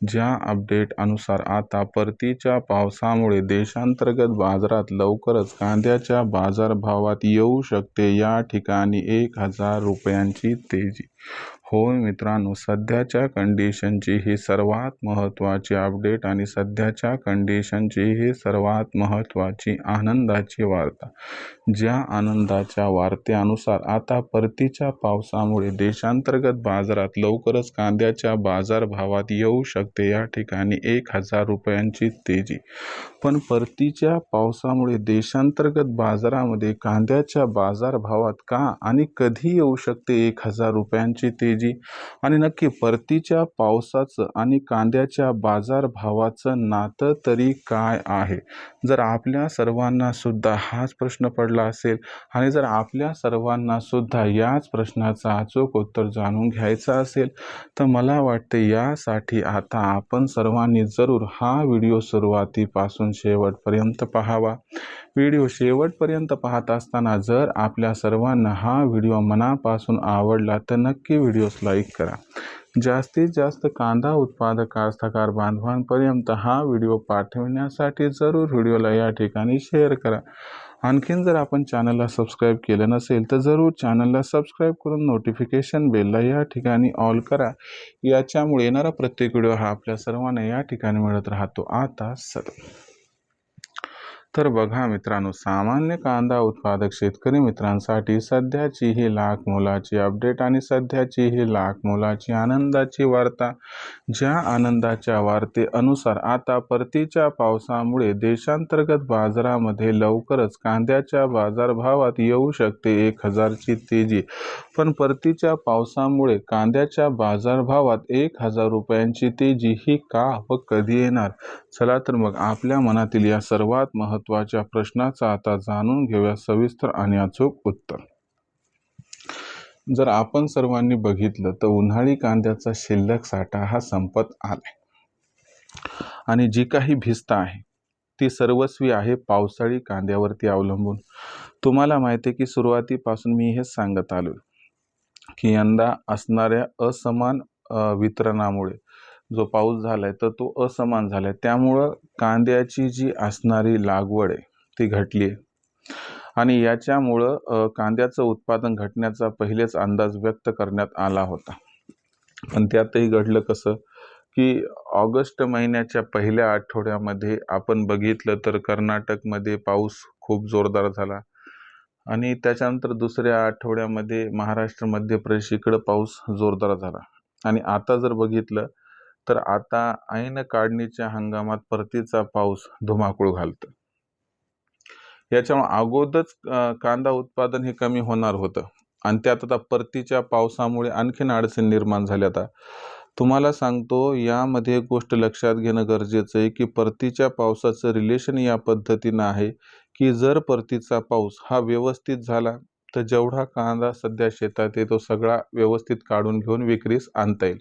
ज्या अपडेट अनुसार आता परतीच्या पावसामुळे देशांतर्गत बाजारात लवकरच कांद्याच्या बाजारभावात येऊ शकते. या ठिकाणी एक हजार रुपयांची तेजी होय मित्रांनो सध्याच्या कंडिशनची ही सर्वात महत्त्वाची अपडेट आणि सध्याच्या कंडिशनची ही सर्वात महत्त्वाची आनंदाची वार्ता. ज्या आनंदाच्या वार्तेनुसार आता परतीच्या पावसामुळे देशांतर्गत बाजारात लवकरच कांद्याच्या बाजारभावात येऊ शकते. या ठिकाणी एक हजार रुपयांची तेजी. पण परतीच्या पावसामुळे देशांतर्गत बाजारामध्ये कांद्याच्या बाजारभावात का आणि कधी येऊ शकते एक हजार रुपयांची तेजी आणि नक्की परतीच्या पावसाचं आणि कांद्याच्या बाजारभावाचं नातं तरी काय आहे? जर आपल्या सर्वांना सुद्धा हाच प्रश्न पडला असेल आणि जर आपल्या सर्वांना सुद्धा याच प्रश्नाचं अचूक उत्तर जाणून घ्यायचं असेल तर मला वाटते यासाठी आता आपण सर्वांनी जरूर हा व्हिडिओ सुरुवातीपासून शेवटपर्यंत पाहावा. व्हिडिओ शेवटपर्यंत पाहत असताना जर आपल्या सर्वांना हा व्हिडिओ मनापासून आवडला तर नक्की व्हिडिओस लाईक करा. जास्तीत जास्त कांदा उत्पादक कास्तकार बांधवांपर्यंत हा व्हिडिओ पाठवण्यासाठी जरूर व्हिडिओला या ठिकाणी शेअर करा. आणखीन जर आपण चॅनलला सबस्क्राईब केलं नसेल तर जरूर चॅनलला सबस्क्राईब करून नोटिफिकेशन बेलला या ठिकाणी ऑल करा. याच्यामुळे येणारा प्रत्येक व्हिडिओ हा आपल्या सर्वांना या ठिकाणी मिळत राहतो. आता सर तर बघा मित्रांनो सामान्य कांदा उत्पादक शेतकरी मित्रांसाठी सध्याची ही लाख मोलाची अपडेट आणि सध्याची ही लाख मोलाची आनंदाची वार्ता. ज्या आनंदाच्या वार्तेअनुसार आता परतीच्या पावसामुळे देशांतर्गत बाजारामध्ये लवकरच कांद्याच्या बाजारभावात येऊ शकते एक हजारची तेजी. पण परतीच्या पावसामुळे कांद्याच्या बाजारभावात एक हजार रुपयांची तेजी ही का व कधी येणार? चला तर मग आपल्या मनातील या सर्वात महत्त्वाच्या प्रश्नाचा आता जाणून घेऊया सविस्तर आणि अचूक उत्तर. जर आपण सर्वांनी बघितलं तर उन्हाळी कांद्याचा शिल्लक साठा हा संपत आलाय. आणि जी काही भिस्त आहे ती सर्वस्वी आहे पावसाळी कांद्यावरती अवलंबून. तुम्हाला माहिती आहे की सुरुवातीपासून मी हेच सांगत आलो की यंदा असणाऱ्या असमान वितरणामुळे जो पाऊस झाला आहे तर तो असमान झाला आहे त्यामुळं कांद्याची जी असणारी लागवड आहे ती घटली आहे. आणि याच्यामुळं कांद्याचं उत्पादन घटण्याचा पहिलेच अंदाज व्यक्त करण्यात आला होता. पण त्यातही घडलं कसं की ऑगस्ट महिन्याच्या पहिल्या आठवड्यामध्ये आपण बघितलं तर कर्नाटकमध्ये पाऊस खूप जोरदार झाला. आणि त्याच्यानंतर दुसऱ्या आठवड्यामध्ये महाराष्ट्र मध्य प्रदेश इकडं पाऊस जोरदार झाला. आणि आता जर बघितलं तर आता ऐन काढणीच्या हंगामात परतीचा पाऊस धुमाकूळ घालतो. याच्यामुळे अगोदरच कांदा उत्पादन हे कमी होणार होतं. आणि त्यात आता परतीच्या पावसामुळे आणखीन अडचण निर्माण झाल्या आता. तुम्हाला सांगतो यामध्ये एक गोष्ट लक्षात घेणं गरजेचं आहे की परतीच्या पावसाचं रिलेशन या पद्धतीनं आहे की जर परतीचा पाऊस हा व्यवस्थित झाला तर जेवढा कांदा सध्या शेतात आहे तो सगळा व्यवस्थित काढून घेऊन विक्रीस आणता येईल.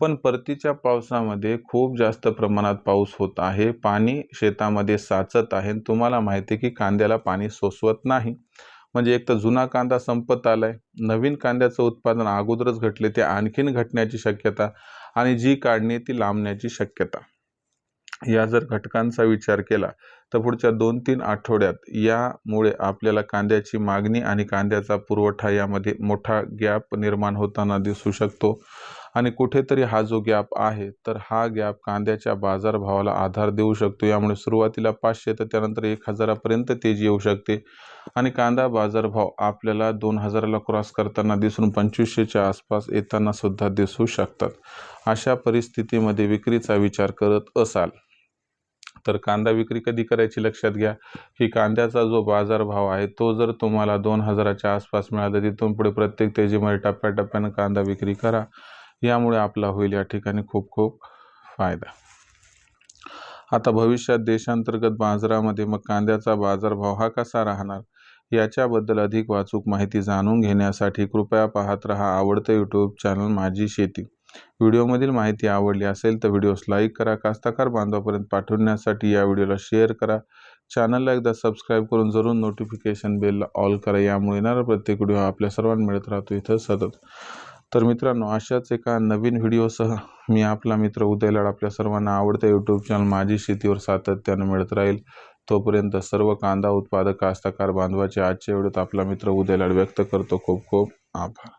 पण परतीच्या पावसामध्ये खूप जास्त प्रमाणात पाऊस होत आहे. पाणी शेतामध्ये साचत आहे. तुम्हाला माहिती आहे की कांद्याला पाणी सोसवत नाही. म्हणजे एक तर जुना कांदा संपत आलाय. नवीन कांद्याचं उत्पादन अगोदरच घटले ते आणखीन घटण्याची शक्यता आणि जी काढणी ती लांबण्याची शक्यता. या जर घटकांचा विचार केला तर पुढच्या दोन तीन आठवड्यात यामुळे आपल्याला कांद्याची मागणी आणि कांद्याचा पुरवठा यामध्ये मोठा गॅप निर्माण होताना दिसू शकतो. आणि कुठेतरी हा जो गॅप आहे तर हा गॅप कांद्याच्या बाजारभावाला आधार देऊ शकतो. यामुळे सुरुवातीला पाचशे तर त्यानंतर एक हजारापर्यंत तेजी येऊ शकते. आणि कांदा बाजारभाव आपल्याला दोन हजाराला क्रॉस करताना दिसून पंचवीसशेच्या आसपास येताना सुद्धा दिसू शकतात. अशा परिस्थितीमध्ये विक्रीचा विचार करत असाल तर कांदा विक्री कधी करायची लक्षात घ्या. की कांद्याचा जो बाजारभाव आहे तो जर तुम्हाला दोन हजाराच्या आसपास मिळाला तिथून पुढे प्रत्येक तेजीमध्ये टप्प्याटप्प्यानं कांदा विक्री करा. यामुळे आपला होईल या ठिकाणी खूप खूप फायदा. आता भविष्यात देशांतर्गत बाजारामध्ये मग कांद्याचा बाजारभाव हा कसा राहणार? याच्याबद्दल अधिक वाचूक माहिती जाणून घेण्यासाठी कृपया पाहत रहा आवडतं यूट्यूब चॅनल माझी शेती. व्हिडिओमधील माहिती आवडली असेल तर व्हिडिओस लाईक करा कास्तकार बांधवापर्यंत पाठवण्यासाठी या व्हिडिओला शेअर करा. चॅनलला एकदा सबस्क्राईब करून जरूर नोटिफिकेशन बेलला ऑल करा. यामुळे येणारा प्रत्येक व्हिडिओ आपल्या सर्वांना मिळत राहतो. इथं सतत तर मित्रांनो अशाच एका नवीन व्हिडिओसह मी आपला मित्र उदयलाड आपल्या सर्वांना आवडत्या यूट्यूब चॅनल माझी शेतीवर सातत्यानं मिळत राहील. तोपर्यंत सर्व कांदा उत्पादक कास्तकार बांधवाचे आजच्या व्हिडिओत आपला मित्र उदयलाड व्यक्त करतो. खूप खूप आभार.